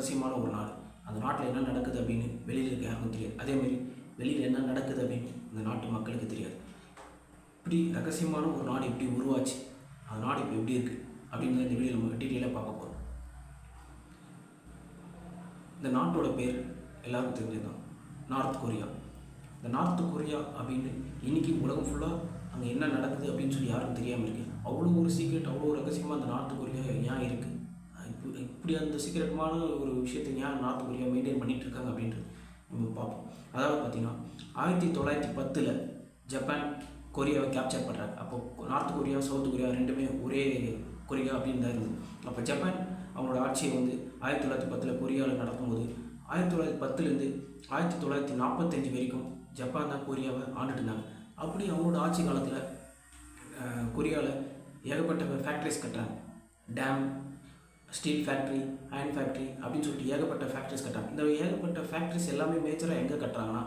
ரகசியமான ஒரு நாடு அந்த நாட்டில் என்ன நடக்குது அப்படின்னு வெளியில் இருக்க யாருக்கும் தெரியாது. அதேமாதிரி வெளியில் என்ன நடக்குது அப்படின்னு இந்த நாட்டு மக்களுக்கு தெரியாது. இப்படி ரகசியமான ஒரு நாடு எப்படி உருவாச்சு. அந்த நாடு இப்போ எப்படி இருக்குது அப்படின்னு இந்த வீடியோ நம்ம டீட்டெயிலாக பார்க்க போகிறோம் இந்த நாட்டோட பேர் எல்லாருக்கும் தெரிஞ்சதுதான். நார்த் கொரியா இந்த நார்த் கொரியா அப்படின்னு இன்னைக்கு உலகம் ஃபுல்லாக அங்கே என்ன நடக்குது அப்படின்னு சொல்லி யாரும் தெரியாமல் இருக்கு. அவ்வளோ ஒரு சீக்ரெட் அவ்வளோ ரகசியமாக அந்த நார்த் கொரியா ஏன் இருக்குது இப்படி அந்த சீக்கிரமான ஒரு விஷயத்தை ஏன் நார்த் கொரியா மெயின்டைன் பண்ணிட்டு இருக்காங்க அப்படின்றது நம்ம பார்ப்போம். அதாவது பார்த்தீங்கன்னா ஆயிரத்தி தொள்ளாயிரத்தி பத்தில் ஜப்பான் கொரியாவை கேப்சர் பண்ணுறாங்க அப்போது நார்த் கொரியா சவுத் கொரியா ரெண்டுமே ஒரே கொரியா அப்படின்னு தான் இருந்தது. அப்போ ஜப்பான் அவங்களோட ஆட்சியை வந்து ஆயிரத்தி தொள்ளாயிரத்தி பத்தில் கொரியாவில் நடக்கும்போது ஆயிரத்தி தொள்ளாயிரத்தி பத்துலேருந்து ஆயிரத்தி தொள்ளாயிரத்தி நாற்பத்தஞ்சு வரைக்கும் ஜப்பான் தான் கொரியாவை ஆண்டுட்டு இருந்தாங்க. அப்படி அவங்களோட ஆட்சி காலத்தில் கொரியாவில் ஏகப்பட்ட ஃபேக்ட்ரிஸ் கட்டுறாங்க. Dam steel factory iron factory அப்படின்னு சொல்லிட்டு ஏகப்பட்ட ஃபேக்ட்ரிஸ் கட்டுறாங்க. இந்த ஏகப்பட்ட ஃபேக்ட்ரிஸ் எல்லாமே மேஜராக எங்கே கட்டுறாங்கன்னா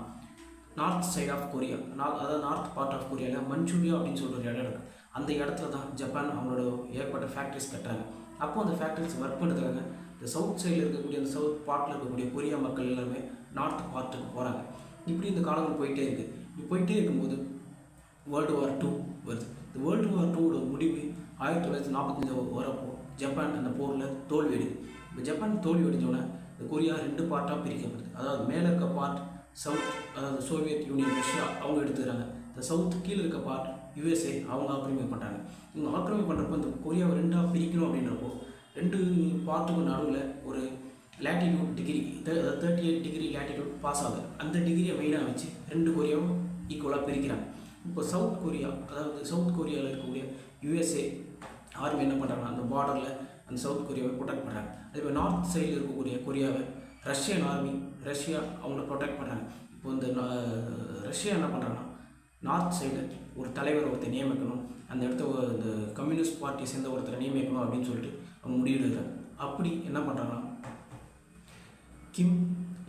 north side of Korea north அதாவது நார்த் பார்ட் ஆஃப் கொரியாவில் மஞ்சூரியா அப்படின்னு சொல்லிட்டு ஒரு இடம் இருக்குது அந்த இடத்துல தான் ஜப்பான் அவங்களோட ஏகப்பட்ட ஃபேக்ட்ரிஸ் கட்டுறாங்க. அப்போ அந்த ஃபேக்ட்ரிஸ் ஒர்க் பண்ணுறாங்க இந்த சவுத் சைடில் இருக்கக்கூடிய அந்த சவுத் பார்ட்டில் இருக்கக்கூடிய கொரியா மக்கள் எல்லாமே நார்த் பார்ட்டுக்கு போகிறாங்க இப்படி இந்த காலங்கள் போயிட்டே இருக்குது இப்படி போயிட்டே இருக்கும்போது வேர்ல்டு வார் டூ வருது. இந்த வேர்ல்டு வார் டூவோட முடிவு ஆயிரத்தி தொள்ளாயிரத்தி நாற்பத்தஞ்சு வரப்போ ஜப்பான் அந்த போரில் தோல்வி அடையுது. இப்போ ஜப்பான் தோல்வி அடைஞ்சோன்னே இந்த கொரியா ரெண்டு பார்ட்டாக பிரிக்கப்படுது. அதாவது மேலே இருக்க பார்ட் சவுத் அதாவது சோவியத் யூனியன் ரஷ்யா அவங்க எடுத்துக்கிறாங்க. இந்த சவுத் கீழே இருக்க பார்ட் யுஎஸ்ஏ அவங்க ஆக்கிரமிப்பு பண்ணுறாங்க இவங்க ஆக்கிரமிப்பு பண்ணுறப்போ இந்த கொரியாவை ரெண்டாக பிரிக்கணும் அப்படின்றப்போ ரெண்டு பார்ட்டுக்கும் நடுவில் ஒரு latitude degree thirty eight degree latitude pass ஆகுது. அந்த டிகிரியை மெயினாக வச்சு ரெண்டு கொரியாவும் ஈக்குவலாக பிரிக்கிறாங்க. இப்போ சவுத் கொரியா அதாவது சவுத் கொரியாவில் இருக்கக்கூடிய யுஎஸ்ஏ ஆர்மி என்ன பண்ணுறாங்கன்னா அந்த பார்டரில் அந்த சவுத் கொரியாவை ப்ரொடெக்ட் பண்ணுறாங்க அதே மாதிரி நார்த் சைடில் இருக்கக்கூடிய கொரியாவை ரஷ்யன் ஆர்மி ரஷ்யா அவங்கள ப்ரொடெக்ட் பண்ணுறாங்க இப்போ இந்த ரஷ்யா என்ன பண்ணுறாங்கன்னா நார்த் சைடில் ஒரு தலைவர் ஒருத்தர் நியமிக்கணும். அந்த இடத்த இந்த கம்யூனிஸ்ட் பார்ட்டி சேர்ந்த ஒருத்தரை நியமிக்கணும் அப்படின்னு சொல்லிட்டு அவங்க முடிவெடுக்கிறாங்க அப்படி என்ன பண்ணுறாங்கன்னா கிம்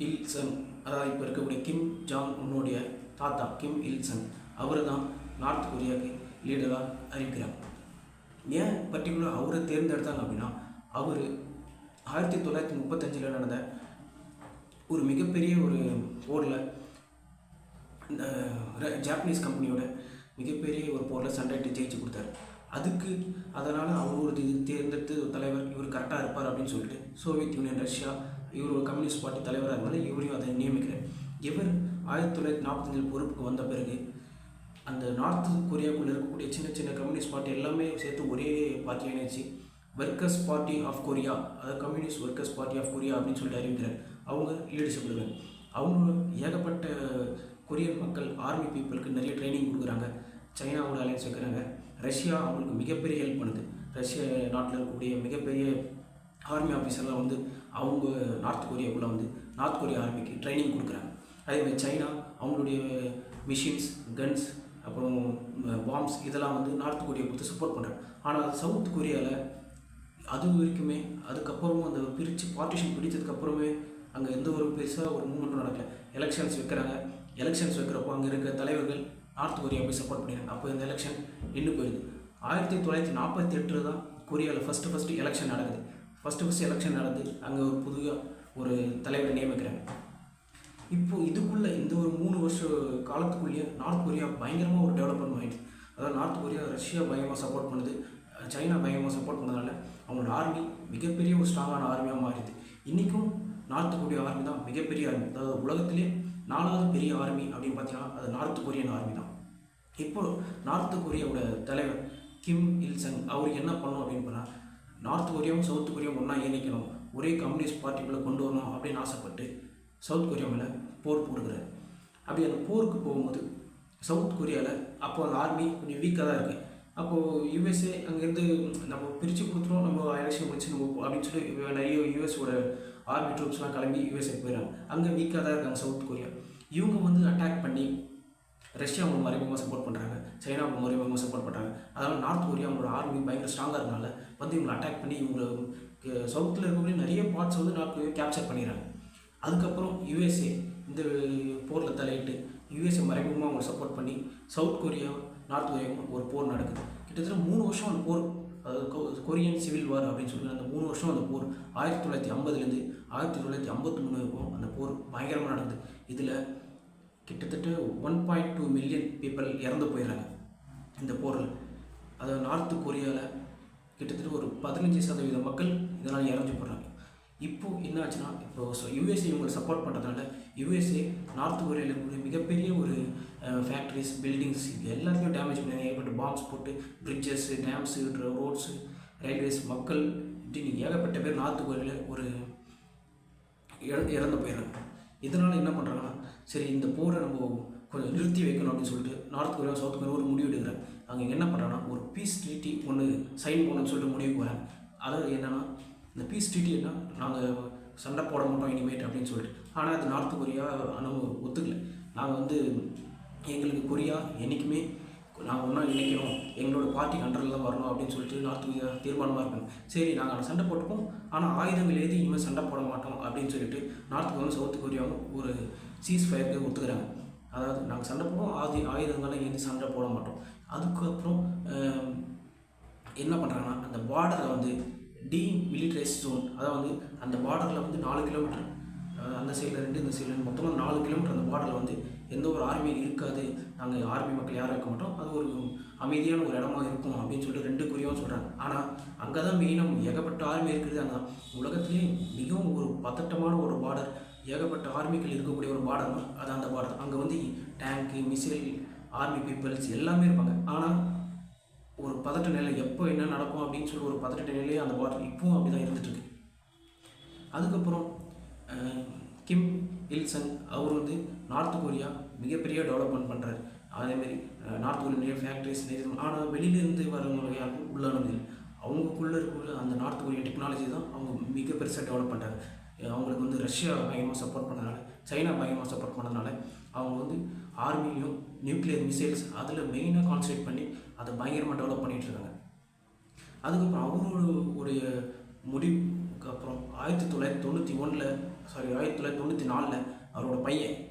இல் சங் அதாவது இப்போ இருக்கக்கூடிய கிம் ஜாங் உன்னுடைய தாத்தா கிம் இல் சங் அவர் தான் நார்த் கொரியாவுக்கு லீடராக அறிவிக்கிறாங்க. ஏன் பர்டிகுலர் அவரை தேர்ந்தெடுத்தாங்க அப்படின்னா அவர் ஆயிரத்தி தொள்ளாயிரத்தி முப்பத்தஞ்சில் நடந்த ஒரு மிகப்பெரிய ஒரு போரில் இந்த ஜாப்பனீஸ் கம்பெனியோட மிகப்பெரிய ஒரு போரில் சண்டையிட்டு ஜெயிச்சு கொடுத்தாரு. அதுக்கு அதனால் அவர் ஒரு இது தேர்ந்தெடுத்து ஒரு தலைவர் இவர் கரெக்டாக இருப்பார் அப்படின்னு சொல்லிட்டு சோவியத் யூனியன் ரஷ்யா இவர் ஒரு கம்யூனிஸ்ட் பார்ட்டி தலைவராக இருந்தாலும் இவரையும் அதை நியமிக்கிறார் இவர் ஆயிரத்தி தொள்ளாயிரத்தி நாற்பத்தஞ்சில் பொறுப்புக்கு வந்த பிறகு அந்த நார்த் கொரியாக்குள்ளே இருக்கக்கூடிய சின்ன சின்ன கம்யூனிஸ்ட் பார்ட்டி எல்லாமே சேர்த்து ஒரே பார்ட்டி இணைச்சு ஒர்க்கர்ஸ் பார்ட்டி ஆஃப் கொரியா அதாவது communist workers party of Korea அப்படின்னு சொல்லிட்டு அறிவிக்கிறார். அவங்க லீடர்ஷிப் இருக்காங்க அவங்க ஏகப்பட்ட கொரியன் மக்கள் ஆர்மி பீப்புளுக்கு நிறைய ட்ரைனிங் கொடுக்குறாங்க. சைனாவோட அலைன்ஸ் வைக்கிறாங்க. ரஷ்யா அவங்களுக்கு மிகப்பெரிய ஹெல்ப் பண்ணுது. ரஷ்ய நாட்டில் இருக்கக்கூடிய மிகப்பெரிய ஆர்மி ஆஃபீஸர்லாம் வந்து அவங்க நார்த் கொரியாவுக்குள்ளே வந்து நார்த் கொரியா ஆர்மிக்கு ட்ரைனிங் கொடுக்குறாங்க. அதேமாதிரி சைனா அவங்களுடைய மிஷின்ஸ் கன்ஸ் அப்புறம் பாம்ஸ் இதெல்லாம் வந்து நார்த் கொரியா கொடுத்து சப்போர்ட் பண்ணுறாங்க ஆனால் சவுத் கொரியாவில் அது வரைக்குமே அதுக்கப்புறமும் அந்த பிரித்து பார்ட்டிஷன் பிடிச்சதுக்கப்புறமே அங்கே எந்த ஒரு பெருசாக ஒரு மூமெண்ட்டும் நடக்கல. எலெக்ஷன்ஸ் வைக்கிறாங்க. எலெக்ஷன்ஸ் வைக்கிறப்போ அங்கே இருக்க தலைவர்கள் நார்த் கொரியா போய் சப்போர்ட் பண்ணிடுறாங்க அப்போ இந்த எலெக்ஷன் நின்று போயிடுது ஆயிரத்தி தொள்ளாயிரத்தி நாற்பத்தி எட்டில் தான் கொரியாவில் ஃபஸ்ட்டு ஃபஸ்ட்டு எலெக்ஷன் நடக்குது. ஃபஸ்ட்டு ஃபஸ்ட்டு எலெக்ஷன் நடந்து அங்கே ஒரு புதிய ஒரு தலைவரை நியமிக்கிறாங்க. இப்போ இதுக்குள்ளே இந்த ஒரு மூணு வருஷ காலத்துக்குள்ளேயே நார்த் கொரியா பயங்கரமாக ஒரு டெவலப்மெண்ட் ஆகிடுச்சு அதாவது நார்த் கொரியா ரஷ்யா பயமாக சப்போர்ட் பண்ணுது. சைனா பயமாக சப்போர்ட் பண்ணதுனால அவங்களோட ஆர்மி மிகப்பெரிய ஒரு ஸ்ட்ராங்கான ஆர்மியாக மாறிடுது. இன்றைக்கும் நார்த் கொரியா ஆர்மி தான் மிகப்பெரிய ஆர்மி அதாவது உலகத்திலே நாலாவது பெரிய ஆர்மி அப்படின்னு பார்த்தீங்கன்னா அது நார்த் கொரியன் ஆர்மி தான். இப்போ நார்த் கொரியாவோட தலைவர் கிம் இல்சங் அவர் என்ன பண்ணணும் அப்படின்னு பண்ணால் நார்த் கொரியாவும் சவுத் கொரியாவும் ஒன்றா இணைக்கணும். ஒரே கம்யூனிஸ்ட் பார்ட்டிக்குள்ளே கொண்டு வரணும் அப்படின்னு ஆசைப்பட்டு சவுத் கொரியா மேலே போர் போடுகிறார். அப்படி அந்த போருக்கு போகும்போது சவுத் கொரியாவில் அப்போ அந்த ஆர்மி கொஞ்சம் வீக்காக தான் இருக்குது அப்போது யூஎஸ்ஏ அங்கேருந்து நம்ம பிரித்து கொடுத்துருவோம் நம்ம எலெக்ஷன் முடிச்சு நம்ம அப்படின்னு சொல்லி நிறைய யூஎஸோட ஆர்மி ட்ரூப்ஸ்லாம் கிளம்பி யூஎஸ்ஏ போயிடறாங்க. அங்கே வீக்காக தான் இருக்காங்க சவுத் கொரியா. இவங்க வந்து அட்டாக் பண்ணி ரஷ்யா அவங்க மறைமுகமாக சப்போர்ட் பண்ணுறாங்க சைனா அவங்க மறைமுகமாக சப்போர்ட் பண்ணுறாங்க அதனால் நார்த் கொரியா அவங்களோட ஆர்மி பயங்கர ஸ்ட்ராங்காக இருக்கனால வந்து இவங்களை அட்டாக் பண்ணி இவங்களை சவுத்தில் இருக்கக்கூடிய நிறைய பார்ட்ஸ் வந்து நார்த் கொரியா கேப்சர் பண்ணிடுறாங்க. அதுக்கப்புறம் யுஎஸ்ஏ இந்த போரில் தலையிட்டு யுஎஸ்ஏ மறைமுகமாக அவங்க சப்போர்ட் பண்ணி சவுத் கொரியா நார்த் கொரியாவும் ஒரு போர் நடக்குது. கிட்டத்தட்ட மூணு வருஷம் அந்த போர் அதாவது கொரியன் சிவில் வார் அப்படின்னு சொல்லி அந்த மூணு வருஷம் அந்த போர் ஆயிரத்தி தொள்ளாயிரத்தி ஐம்பதுலேருந்து ஆயிரத்தி தொள்ளாயிரத்தி ஐம்பத்தி மூணு வரைக்கும் அந்த போர் பயங்கரமாக நடந்தது இதில் கிட்டத்தட்ட one point two million people இறந்து போயிடுறாங்க இந்த போரில். அதாவது நார்த்து கொரியாவில் கிட்டத்தட்ட ஒரு பதினஞ்சு சதவீத மக்கள் இதனால் இறந்து போடுறாங்க இப்போ என்ன ஆச்சுன்னா இப்போ யூஎஸ்ஏ இவங்களை சப்போர்ட் பண்ணுறதுனால யூஎஸ்ஏ நார்த் கொரியாவில் இருக்கக்கூடிய மிகப்பெரிய ஒரு ஃபேக்ட்ரிஸ் பில்டிங்ஸ் இது எல்லாத்தையும் டேமேஜ் பண்ணி ஏகப்பட்ட பாம்ஸ் போட்டு பிரிட்ஜஸ்ஸு டேம்ஸு ரோட்ஸு ரயில்வேஸ் மக்கள் இப்படின்னு ஏகப்பட்ட பேர் நார்த் கொரியாவில் ஒரு இறந்து போயிடுறாங்க. இதனால் என்ன பண்ணுறாங்கன்னா சரி இந்த போரை நம்ம கொஞ்சம் நிறுத்தி வைக்கணும் அப்படின்னு சொல்லிட்டு நார்த் கொரியா சவுத் கொரியா ஒரு முடிவு எடுக்கிறேன் அங்கே என்ன பண்ணுறாங்கன்னா ஒரு பீஸ் ட்ரீட்டி ஒன்று சைன் பண்ணணும்னு சொல்லிட்டு முடிவுக்கு வராங்க. அதாவது என்னென்னா இந்த பீஸ் ட்ரீட்டி நாங்கள் சண்டை போட மாட்டோம் இனிமேட் அப்படின்னு சொல்லிட்டு. ஆனால் அது நார்த் கொரியா ஆனால் ஒத்துக்கல. நாங்கள் வந்து எங்களுக்கு கொரியா என்றைக்குமே நாங்கள் ஒன்றா இணைக்கணும் எங்களோட பார்ட்டி கண்ட்ரோலில் தான் வரணும் அப்படின்னு சொல்லிட்டு நார்த் கொரியா தீர்மானமாக இருக்கணும் சரி நாங்கள் சண்டை போட்டுப்போம். ஆனால் ஆயுதங்கள் எழுதி இனிமேல் சண்டை போட மாட்டோம் அப்படின்னு சொல்லிட்டு நார்த் கொரியாவும் சவுத் கொரியாவும் ஒரு சீஸ் ஃபயருக்கு ஒத்துக்கிறாங்க. அதாவது நாங்கள் சண்டை போடுவோம். ஆதி ஆயுதங்கள்லாம் ஏந்தி சண்டை போட மாட்டோம். அதுக்கப்புறம் என்ன பண்ணுறாங்கன்னா அந்த பார்டரை வந்து டி மிலிட்ரைஸ் ஜோன் அதாவது அந்த பார்டரில் வந்து நாலு கிலோமீட்டர் அந்த சைடில் ரெண்டு இந்த சைடில் மொத்தமாக நாலு கிலோமீட்டர் அந்த பார்டரில் வந்து எந்த ஒரு ஆர்மி இருக்காது. நாங்கள் ஆர்மி மக்கள் யாரும் இருக்க மாட்டோம். அது ஒரு அமைதியான ஒரு இடமா இருக்கும் அப்படின்னு சொல்லிட்டு ரெண்டு குறியாகவும் சொல்கிறாங்க ஆனால் அங்கே தான் மெயினாக ஏகப்பட்ட ஆர்மி இருக்கிறது அங்கே உலகத்துலேயே மிகவும் ஒரு பதட்டமான ஒரு பார்டர் ஏகப்பட்ட ஆர்மிகள் இருக்கக்கூடிய ஒரு பார்டர் அது அந்த பார்டர் அங்கே வந்து டேங்க்கு மிசைல் ஆர்மி பீப்புள்ஸ் எல்லாமே இருப்பாங்க. ஆனால் ஒரு பதட்ட நிலை எப்போ என்ன நடக்கும் அப்படின்னு சொல்லி ஒரு பதட்ட நிலையே அந்த வாட்டர் இப்பவும் அப்படி தான் இருந்துட்டு அதுக்கப்புறம் கிம் இல்சன் அவர் வந்து நார்த் கொரியா மிகப்பெரிய டெவலப்மெண்ட் பண்ணுறாரு அதேமாரி நார்த் கொரியா நிறைய ஃபேக்ட்ரிஸ் நிறைய ஆனால் வெளியிலேருந்து வரவங்க யாருக்கும் உள்ளானது அவங்களுக்குள்ளே இருக்கிற அந்த நார்த் கொரியா டெக்னாலஜி தான் அவங்க மிக பெருசாக டெவலப் பண்ணுறாங்க அவங்களுக்கு வந்து ரஷ்யா பயங்கரமாக சப்போர்ட் பண்ணதுனால சைனா பயங்கரமாக சப்போர்ட் பண்ணதுனால அவங்க வந்து ஆர்மிலையும் நியூக்ளியர் மிசைல்ஸ் அதில் மெயினாக கான்சன்ட்ரேட் பண்ணி அதை பயங்கரமாக டெவலப் பண்ணிகிட்ருக்காங்க இருக்காங்க. அதுக்கப்புறம் அவருடைய முடிவுக்கு அப்புறம் ஆயிரத்தி தொள்ளாயிரத்தி தொண்ணூற்றி ஒன்றில் சாரி ஆயிரத்தி தொள்ளாயிரத்தி தொண்ணூற்றி நாலில் அவரோட பையன்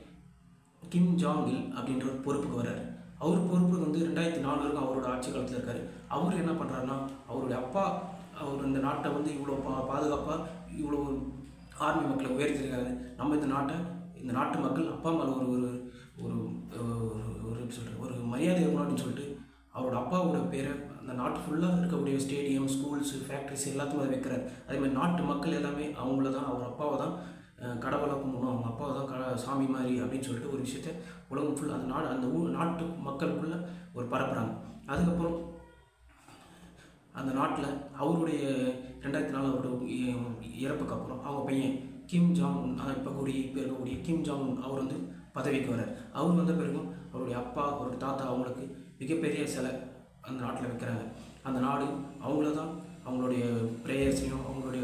கிம் ஜாங் இல் அப்படின்ற ஒரு பொறுப்புக்கு வர்றார். அவர் பொறுப்புக்கு வந்து ரெண்டாயிரத்தி நாலு வரைக்கும் அவரோட ஆட்சி காலத்தில் இருக்கார். அவர் என்ன பண்ணுறாருன்னா அவருடைய அப்பா அவர் இந்த நாட்டை வந்து இவ்வளோ பா பாதுகாப்பாக இவ்வளோ ஆர்மி மக்களை உயர்த்திருக்காரு. நம்ம இந்த நாட்டை இந்த நாட்டு மக்கள் அப்பா மேலே ஒரு ஒரு ஒரு ஒரு- ஒரு எப்படி சொல்கிறது ஒரு மரியாதை இருக்கணும் அப்படின்னு சொல்லிட்டு அவரோட அப்பாவோட பேரை அந்த நாட்டு ஃபுல்லாக இருக்கக்கூடிய ஸ்டேடியம் ஸ்கூல்ஸு ஃபேக்ட்ரிஸ் எல்லாத்தையும் அதை வைக்கிறார். அதே மாதிரி நாட்டு மக்கள் எல்லாமே அவங்கள தான் அவர் அப்பாவை தான் கடவுளாக கும்பிடணும். அவங்க அப்பாவை தான் க சாமி மாதிரி அப்படின்னு சொல்லிட்டு ஒரு விஷயத்த உலகம் ஃபுல்லாக அந்த நாடு அந்த ஊ நாட்டு மக்களுக்குள்ளே ஒரு பரப்புகிறாங்க அதுக்கப்புறம் அந்த நாட்டில் அவருடைய ரெண்டாயிரத்தி நாலு அவரோட இறப்புக்கு அப்புறம் அவங்க பையன் கிம் ஜாங் உன் இப்போ கூடிய இப்போ இருக்கக்கூடிய கிம் ஜாங் உன் அவர் வந்து பதவிக்கு வரார் அவர் வந்த பிறகும் அவருடைய அப்பா அவருடைய தாத்தா அவங்களுக்கு மிகப்பெரிய சிலை அந்த நாட்டில் வைக்கிறாங்க. அந்த நாடு அவங்கள தான் அவங்களுடைய ப்ரேயர்ஸையும் அவங்களுடைய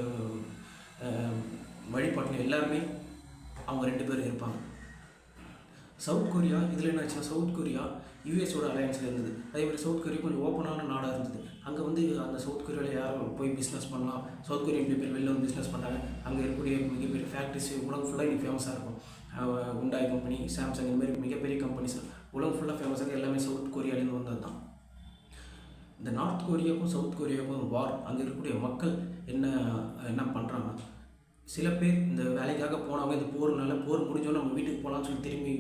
வழிபாட்டையும் வழிபாட்டிலையும் எல்லாருமே அவங்க ரெண்டு பேரும் இருப்பாங்க. சவுத் கொரியா இதில் என்ன ஆச்சுன்னா சவுத் கொரியா யூஎஸோட அலையன்ஸில் இருந்தது. அதே மாதிரி சவுத் கொரியா கொஞ்சம் ஓப்பனான நாடாக இருந்தது. அங்கே வந்து அந்த சவுத் கொரியாவில் யாரும் போய் பிஸ்னஸ் பண்ணலாம். சவுத் கொரியன் பீப்பிள் வெளில வந்து பிஸ்னஸ் பண்ணுறாங்க அங்கே இருக்கக்கூடிய மிகப்பெரிய ஃபேக்ட்ரிஸ் உலகம் ஃபுல்லாக இன்னைக்கு ஃபேமஸாக இருக்கும். உண்டாய் கம்பெனி சாம்சங் இந்த மாதிரி மிகப்பெரிய கம்பெனிஸ் உலகம் ஃபுல்லாக ஃபேமஸாக எல்லாமே சவுத் கொரியாலேருந்து வந்தது தான் இந்த நார்த் கொரியாவுக்கும் சவுத் கொரியாவுக்கும் வார் அங்கே இருக்கக்கூடிய மக்கள் என்ன என்ன பண்ணுறாங்க சில பேர் இந்த வேலைக்காக போனவங்க இந்த போர்னால போர் முடிஞ்சோன்னு நம்ம வீட்டுக்கு போகலாம்னு சொல்லி திரும்பி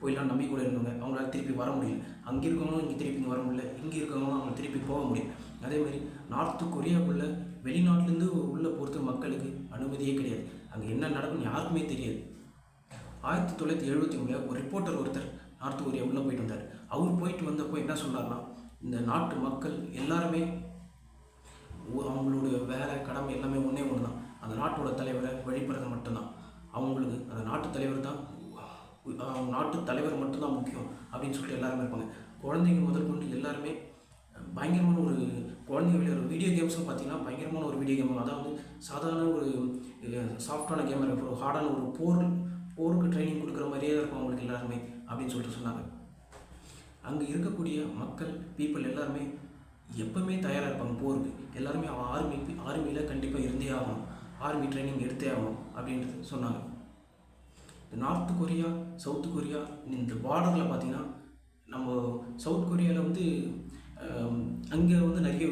போயிடலாம் நம்பி கூட இருந்தவங்க அவங்களால திருப்பி வர முடியல. அங்கே இருக்கவங்களும் இங்கே திருப்பி இங்கே வர முடியல. இங்கே இருக்கவங்களும் அவங்க திருப்பி போக முடியல. அதே மாதிரி நார்த்து கொரியாவுக்குள்ள வெளிநாட்டிலேருந்து உள்ளே போகிறது மக்களுக்கு அனுமதியே கிடையாது. அங்கே என்ன நடக்கும்னு யாருக்குமே தெரியாது. ஆயிரத்தி தொள்ளாயிரத்தி எழுபத்தி மூணில் ஒரு ரிப்போர்ட்டர் ஒருத்தர் நார்த் கொரியா உள்ளே போயிட்டு வந்தார்? அவர் போயிட்டு வந்தப்போ என்ன சொன்னார்னா இந்த நாட்டு மக்கள் எல்லாருமே அவங்களோட வேலை கடமை எல்லாமே ஒன்றே ஒன்று தான் அந்த நாட்டோட தலைவரை வழிபடுறது மட்டும்தான். அவங்களுக்கு அந்த நாட்டு தலைவர் தான் அவங்க நாட்டு தலைவர் மட்டும்தான் முக்கியம் அப்படின்னு சொல்லிட்டு எல்லாருமே இருப்பாங்க. குழந்தைங்க முதல் கொண்டு எல்லாருமே பயங்கரமான ஒரு குழந்தைங்க விளையாடுற வீடியோ கேம்ஸும் பார்த்தீங்கன்னா பயங்கரமான ஒரு வீடியோ கேம் அதாவது சாதாரண ஒரு சாஃப்டான கேம் ஒரு ஹார்டான ஒரு போர் போருக்கு ட்ரைனிங் கொடுக்குற மாதிரியே தான் இருக்கும் அவங்களுக்கு எல்லாருமே அப்படின்னு சொல்லிட்டு சொன்னாங்க. அங்கே இருக்கக்கூடிய மக்கள் பீப்புள் எல்லாருமே எப்பவுமே தயாராக இருப்பாங்க போருக்கு. எல்லாருமே ஆர்மி ஆர்மியில் கண்டிப்பாக இருந்தே ஆகணும். ஆர்மி ட்ரைனிங் எடுத்தே ஆகணும் அப்படின்றது சொன்னாங்க. இந்த நார்த் கொரியா சவுத் கொரியா இந்த பார்டரில் பார்த்தீங்கன்னா நம்ம சவுத் கொரியாவில் வந்து அங்கே வந்து நிறைய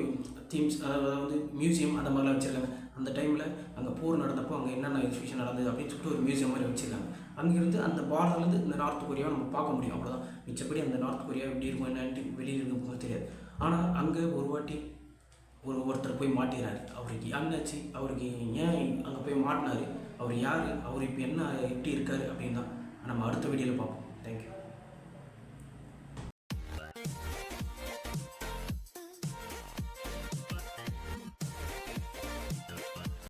தீம்ஸ் அதாவது வந்து மியூசியம் அந்த மாதிரிலாம் வச்சுருக்காங்க. அந்த டைமில் அங்கே போர் நடந்தப்போ அங்கே என்னென்ன எக்ஸிபிஷன் நடந்தது அப்படின்னு சொல்லிட்டு ஒரு மியூசியம் மாதிரி வச்சுருக்காங்க. அங்கேருந்து அந்த பார்டர்லேருந்து இந்த நார்த் கொரியாவை நம்ம பார்க்க முடியும். அவ்வளோதான் மிச்சப்படி அந்த நார்த் கொரியா எப்படி இருக்கும் என்னன்ட்டு வெளியில் இருக்கும் தெரியாது. ஆனால் அங்கே ஒரு வாட்டி ஒரு ஒருத்தர் போய் மாட்டிடுறாரு அவருக்கு என்னாச்சு? அவருக்கு ஏன் அங்கே போய் மாட்டினார்? அவர் யார்? அவர் இப்போ என்ன எப்படி இருக்கார் அப்படின்னு தான் நம்ம அடுத்த வீடியோவில் பார்ப்போம்.